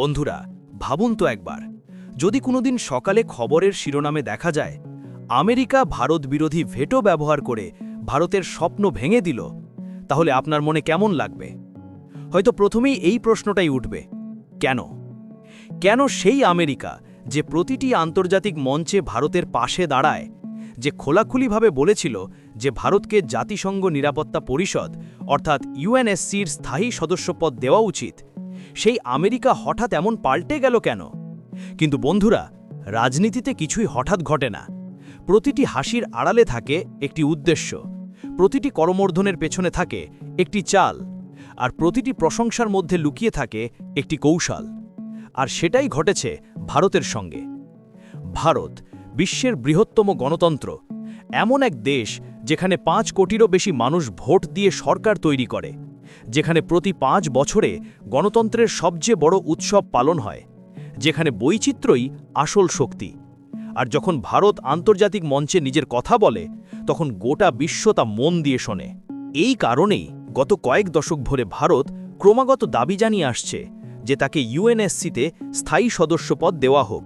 বন্ধুরা, ভাবুন তো একবার। যদি কোনোদিন সকালে খবরের শিরোনামে দেখা যায়, আমেরিকা ভারত বিরোধী ভেটো ব্যবহার করে ভারতের স্বপ্ন ভেঙে দিল, তাহলে আপনার মনে কেমন লাগবে? হয়তো প্রথমেই এই প্রশ্নটাই উঠবে, কেন? কেন সেই আমেরিকা যে প্রতিটি আন্তর্জাতিক মঞ্চে ভারতের পাশে দাঁড়ায়, যে খোলাখুলিভাবে বলেছিল যে ভারতকে জাতিসংঘ নিরাপত্তা পরিষদ, অর্থাৎ ইউএনএসসির স্থায়ী সদস্যপদ দেওয়া উচিত সেই আমেরিকা হঠাৎ এমন পাল্টে গেল কেন? কিন্তু বন্ধুরা, রাজনীতিতে কিছুই হঠাৎ ঘটে না। প্রতিটি হাসির আড়ালে থাকে একটি উদ্দেশ্য, প্রতিটি করমর্ধনের পেছনে থাকে একটি চাল, আর প্রতিটি প্রশংসার মধ্যে লুকিয়ে থাকে একটি কৌশল। আর সেটাই ঘটেছে ভারতের সঙ্গে। ভারত, বিশ্বের বৃহত্তম গণতন্ত্র, এমন এক দেশ যেখানে পাঁচ কোটিরও বেশি মানুষ ভোট দিয়ে সরকার তৈরি করে। যেখানে প্রতি পাঁচ বছরে গণতন্ত্রের সবচেয়ে বড় উৎসব পালন হয়, যেখানে বৈচিত্র্যই আসল শক্তি। আর যখন ভারত আন্তর্জাতিক মঞ্চে নিজের কথা বলে, তখন গোটা বিশ্ব তা মন দিয়ে শোনে। এই কারণেই গত কয়েক দশক ভরে ভারত ক্রমাগত দাবি জানিয়ে আসছে যে তাকে ইউএনএসসিতে স্থায়ী সদস্যপদ দেওয়া হোক।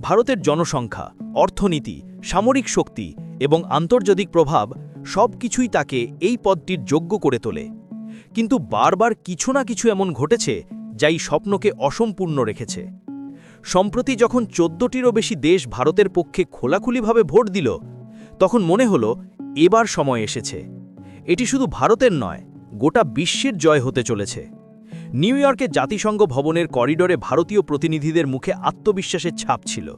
ভারতের জনসংখ্যা, অর্থনীতি, সামরিক শক্তি এবং আন্তর্জাতিক প্রভাব সব কিছুই তাকে এই পদটির যোগ্য করে তোলে। কিন্তু বারবার কিছু না কিছু এমন ঘটেছে যাই স্বপ্নকে অসম্পূর্ণ রেখেছে। সম্প্রতি যখন চোদ্দটিরও বেশি দেশ ভারতের পক্ষে খোলাখুলিভাবে ভোট দিল, তখন মনে হলো এবার সময় এসেছে। এটি শুধু ভারতের নয়, গোটা বিশ্বের জয় হতে চলেছে। নিউ ইয়র্কে জাতিসংঘ ভবনের করিডরে ভারতীয় প্রতিনিধিদের মুখে আত্মবিশ্বাসের ছাপ ছিল।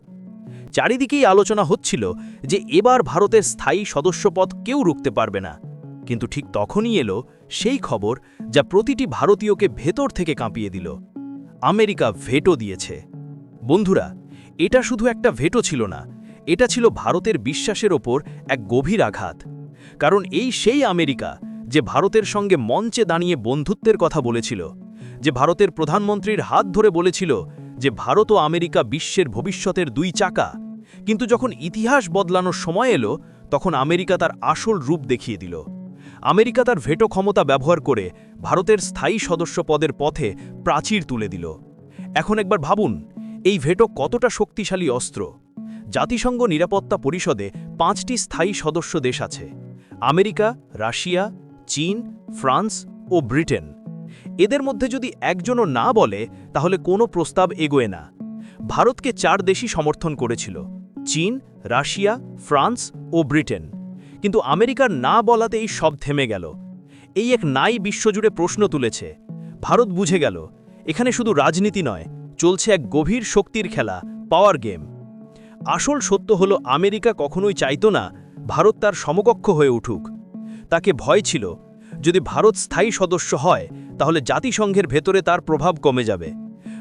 চারিদিকেই আলোচনা হচ্ছিল যে এবার ভারতের স্থায়ী সদস্যপদ কেউ রুখতে পারবে না। কিন্তু ঠিক তখনই এলো সেই খবর যা প্রতিটি ভারতীয়কে ভেতর থেকে কাঁপিয়ে দিল। আমেরিকা ভেটো দিয়েছে। বন্ধুরা, এটা শুধু একটা ভেটো ছিল না, এটা ছিল ভারতের বিশ্বাসের ওপর এক গভীর আঘাত। কারণ এই সেই আমেরিকা যে ভারতের সঙ্গে মঞ্চে দাঁড়িয়ে বন্ধুত্বের কথা বলেছিল, যে ভারতের প্রধানমন্ত্রীর হাত ধরে বলেছিল যে ভারত ও আমেরিকা বিশ্বের ভবিষ্যতের দুই চাকা। কিন্তু যখন ইতিহাস বদলানোর সময় এলো, তখন আমেরিকা তার আসল রূপ দেখিয়ে দিল। আমেরিকা তার ভেটো ক্ষমতা ব্যবহার করে ভারতের স্থায়ী সদস্য পদের পথে প্রাচীর তুলে দিল। এখন একবার ভাবুন, এই ভেটো কতটা শক্তিশালী অস্ত্র? জাতিসংঘ নিরাপত্তা পরিষদে পাঁচটি স্থায়ী সদস্য দেশ আছে। আমেরিকা, রাশিয়া, চীন, ফ্রান্স ও ব্রিটেন। এদের মধ্যে যদি একজনও না বলে, তাহলে কোনো প্রস্তাব এগোয় না। ভারতকে চার দেশই সমর্থন করেছিল, চীন, রাশিয়া, ফ্রান্স ও ব্রিটেন। কিন্তু আমেরিকার না বলাতেই সব থেমে গেল। এই এক নাই বিশ্বজুড়ে প্রশ্ন তুলেছে। ভারত বুঝে গেল, এখানে শুধু রাজনীতি নয়, চলছে এক গভীর শক্তির খেলা পাওয়ার গেম আসল সত্য হল, আমেরিকা কখনোই চাইত না ভারত তার সমকক্ষ হয়ে উঠুক। তাকে ভয় ছিল, যদি ভারত স্থায়ী সদস্য হয়, তাহলে জাতিসংঘের ভেতরে তার প্রভাব কমে যাবে।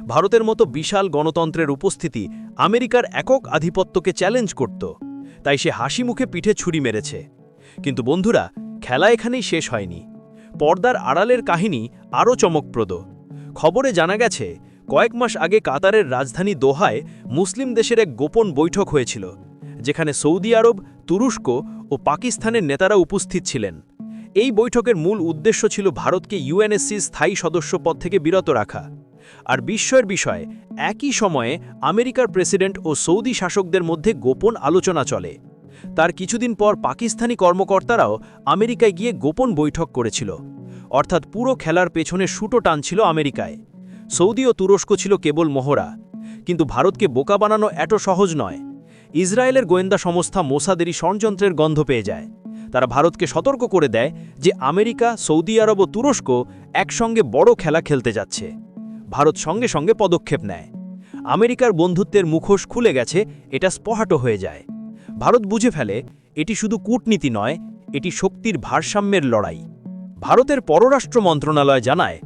ভারতের মতো বিশাল গণতন্ত্রের উপস্থিতি আমেরিকার একক আধিপত্যকে চ্যালেঞ্জ করত। তাই সে হাসি মুখে পিঠে ছুরি মেরেছে। কিন্তু বন্ধুরা, খেলা এখানেই শেষ হয়নি। পর্দার আড়ালের কাহিনী আরও চমকপ্রদ। খবরে জানা গেছে, কয়েক মাস আগে কাতারের রাজধানী দোহায় মুসলিম দেশের এক গোপন বৈঠক হয়েছিল, যেখানে সৌদি আরব, তুরস্ক ও পাকিস্তানের নেতারা উপস্থিত ছিলেন। এই বৈঠকের মূল উদ্দেশ্য ছিল ভারতকে ইউএনএসসি স্থায়ী সদস্য পদ থেকে বিরত রাখা। আর বিস্ময়ের বিষয়ে, একই সময়ে আমেরিকার প্রেসিডেন্ট ও সৌদি শাসকদের মধ্যে গোপন আলোচনা চলে। তার কিছুদিন পর পাকিস্তানি কর্মকর্তারাও আমেরিকায় গিয়ে গোপন বৈঠক করেছিল। অর্থাৎ পুরো খেলার পেছনে সুটো টানছিল আমেরিকায়। সৌদি ও তুরস্ক ছিল কেবল মোহরা। কিন্তু ভারতকে বোকা বানানো এত সহজ নয়। ইসরায়েলের গোয়েন্দা সংস্থা মোসাদেরই ষড়যন্ত্রের গন্ধ পেয়ে যায়। তারা ভারতকে সতর্ক করে দেয় যে আমেরিকা, সৌদি আরব ও তুরস্ক একসঙ্গে বড় খেলা খেলতে যাচ্ছে। ভারত সঙ্গে সঙ্গে পদক্ষেপ নেয়। আমেরিকার বন্ধুত্বের মুখোশ খুলে গেছে, এটা স্পহাট হয়ে যায়। ভারত বুঝে ফেলে, এটি শুধু কূটনীতি নয়, এটি শক্তির ভারসাম্যের লড়াই। ভারতের পররাষ্ট্র মন্ত্রণালয় জানায়,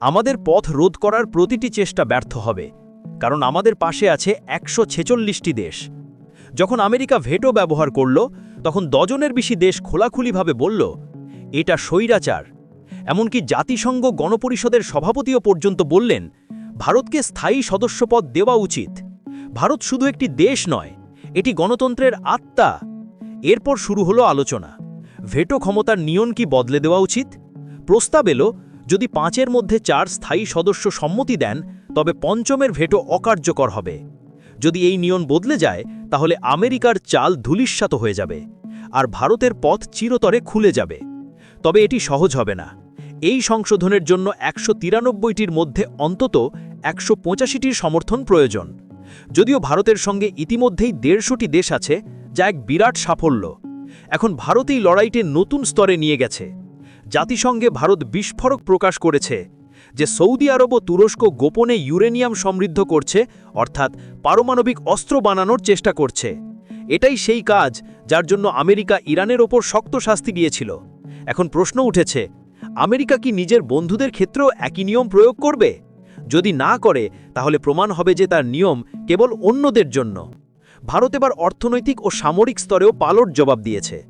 আমাদের পথ রোধ করার প্রতিটি চেষ্টা ব্যর্থ হবে, কারণ আমাদের পাশে আছে একশো ছেচল্লিশটি দেশ। যখন আমেরিকা ভেটো ব্যবহার করল, তখন দজনের বেশি দেশ খোলাখুলিভাবে বলল, এটা স্বৈরাচার। এমনকি জাতিসংঘ গণপরিষদের সভাপতিও পর্যন্ত বললেন, ভারতকে স্থায়ী সদস্যপদ দেওয়া উচিত। ভারত শুধু একটি দেশ নয় এটি গণতন্ত্রের আত্মা। এরপর শুরু হলো আলোচনা। ভেটো ক্ষমতার নিয়ন কি বদলে দেওয়া উচিত? প্রস্তাব এলো, যদি পাঁচের মধ্যে চার স্থায়ী সদস্য সম্মতি দেন, তবে পঞ্চমের ভেটো অকার্যকর হবে। যদি এই নিয়ম বদলে যায়, তাহলে আমেরিকার চাল ধূলিস্যাত হয়ে যাবে, আর ভারতের পথ চিরতরে খুলে যাবে। তবে এটি সহজ হবে না। এই সংশোধনের জন্য একশো তিরানব্বইটির মধ্যে অন্তত একশো পঁচাশিটির সমর্থন প্রয়োজন। যদিও ভারতের সঙ্গে ইতিমধ্যেই দেড়শোটি দেশ আছে যা এক বিরাট সাফল্য। এখন ভারতেই লড়াইটে নতুন স্তরে নিয়ে গেছে। জাতিসংঘে ভারত বিস্ফোরক প্রকাশ করেছে, যে সৌদি আরব ও তুরস্ক গোপনে ইউরেনিয়াম সমৃদ্ধ করছে, অর্থাৎ পারমাণবিক অস্ত্র বানানোর চেষ্টা করছে। এটাই সেই কাজ যার জন্য আমেরিকা ইরানের ওপর শক্ত শাস্তি দিয়েছিল। এখন প্রশ্ন উঠেছে, আমেরিকা কি নিজের বন্ধুদের ক্ষেত্রেও একই নিয়ম প্রয়োগ করবে? যদি না করে, তাহলে প্রমাণ হবে যে তার নিয়ম কেবল অন্যদের জন্য। ভারত এবার অর্থনৈতিক ও সামরিক স্তরেও পালট জবাব দিয়েছে।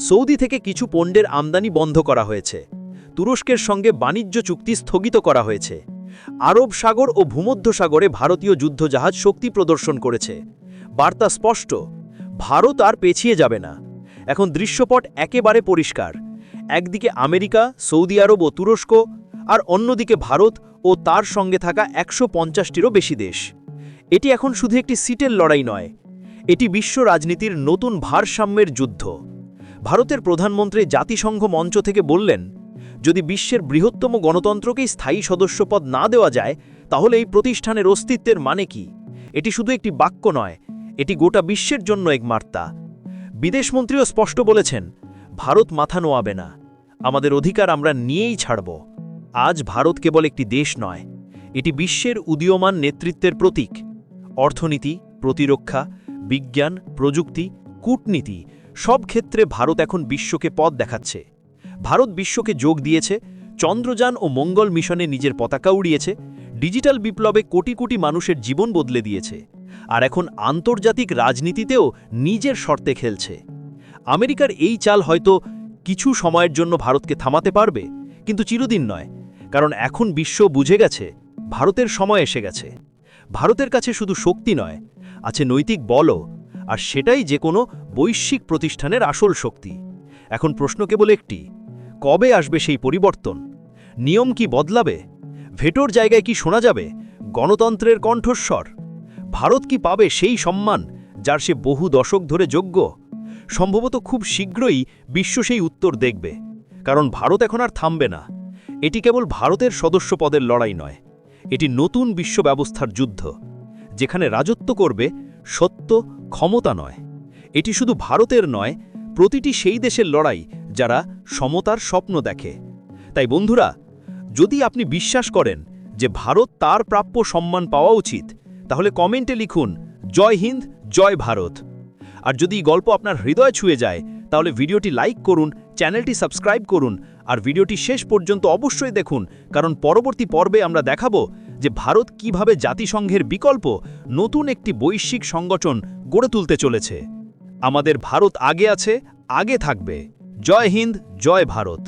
সৌদি থেকে কিছু পণ্যের আমদানি বন্ধ করা হয়েছে। তুরস্কের সঙ্গে বাণিজ্য চুক্তি স্থগিত করা হয়েছে। আরব সাগর ও ভূমধ্যসাগরে ভারতীয় যুদ্ধজাহাজ শক্তি প্রদর্শন করেছে। বার্তা স্পষ্ট, ভারত আর পেছিয়ে যাবে না। এখন দৃশ্যপট একেবারে পরিষ্কার। একদিকে আমেরিকা, সৌদি আরব ও তুরস্ক আর অন্যদিকে ভারত ও তার সঙ্গে থাকা একশো পঞ্চাশটিরও বেশি দেশ। এটি এখন শুধু একটি সিটের লড়াই নয়, এটি বিশ্ব রাজনীতির নতুন ভারসাম্যের যুদ্ধ। ভারতের প্রধানমন্ত্রী জাতিসংঘ মঞ্চ থেকে বললেন, যদি বিশ্বের বৃহত্তম গণতন্ত্রকেই স্থায়ী সদস্যপদ না দেওয়া যায়, তাহলে এই প্রতিষ্ঠানের অস্তিত্বের মানে কি? এটি শুধু একটি বাক্য নয়, এটি গোটা বিশ্বের জন্য এক বার্তা। বিদেশমন্ত্রীও স্পষ্ট বলেছেন, ভারত মাথা নোয়াবে না। আমাদের অধিকার আমরা নিয়েই ছাড়ব। আজ ভারত কেবল একটি দেশ নয়, এটি বিশ্বের উদীয়মান নেতৃত্বের প্রতীক। অর্থনীতি, প্রতিরক্ষা, বিজ্ঞান, প্রযুক্তি, কূটনীতি, সব ক্ষেত্রে ভারত এখন বিশ্বকে পথ দেখাচ্ছে। ভারত বিশ্বকে যোগ দিয়েছে, চন্দ্রযান ও মঙ্গল মিশনে নিজের পতাকা উড়িয়েছে, ডিজিটাল বিপ্লবে কোটি কোটি মানুষের জীবন বদলে দিয়েছে, আর এখন আন্তর্জাতিক রাজনীতিতেও নিজের শর্তে খেলছে। আমেরিকার এই চাল হয়তো কিছু সময়ের জন্য ভারতকে থামাতে পারবে, কিন্তু চিরদিন নয় কারণ এখন বিশ্ব বুঝে গেছে, ভারতের সময় এসে গেছে। ভারতের কাছে শুধু শক্তি নয়, আছে নৈতিক বলও, আর সেটাই যে কোনো বৈশ্বিক প্রতিষ্ঠানের আসল শক্তি। এখন প্রশ্ন কেবল একটি, কবে আসবে সেই পরিবর্তন? নিয়ম কি বদলাবে? ভেটোর জায়গায় কি শোনা যাবে? গণতন্ত্রের কণ্ঠস্বর? ভারত কি পাবে সেই সম্মান, যার সে বহু দশক ধরে যোগ্য? সম্ভবত খুব শীঘ্রই বিশ্ব সেই উত্তর দেখবে, কারণ ভারত এখন আর থামবে না। এটি কেবল ভারতের সদস্যপদের লড়াই নয়, এটি নতুন বিশ্ব ব্যবস্থার যুদ্ধ, যেখানে রাজত্ব করবে সত্য, ক্ষমতা নয়। এটি শুধু ভারতের নয়, প্রতিটি সেই দেশের লড়াই যারা সমতার স্বপ্ন দেখে। তাই বন্ধুরা, যদি আপনি বিশ্বাস করেন যে ভারত তার প্রাপ্য সম্মান পাওয়া উচিত, তাহলে কমেন্টে লিখুন, জয় হিন্দ, জয় ভারত। আর যদি গল্প আপনার হৃদয় ছুঁয়ে যায়, তাহলে ভিডিওটি লাইক করুন, চ্যানেলটি সাবস্ক্রাইব করুন আর ভিডিওটি শেষ পর্যন্ত অবশ্যই দেখুন, কারণ পরবর্তী পর্বে আমরা দেখাব যে ভারত কীভাবে জাতিসংঘের বিকল্প নতুন একটি বৈশ্বিক সংগঠন গড়ে তুলতে চলেছে। আমাদের ভারত আগে আছে, আগে থাকবে। জয় হিন্দ, জয় ভারত।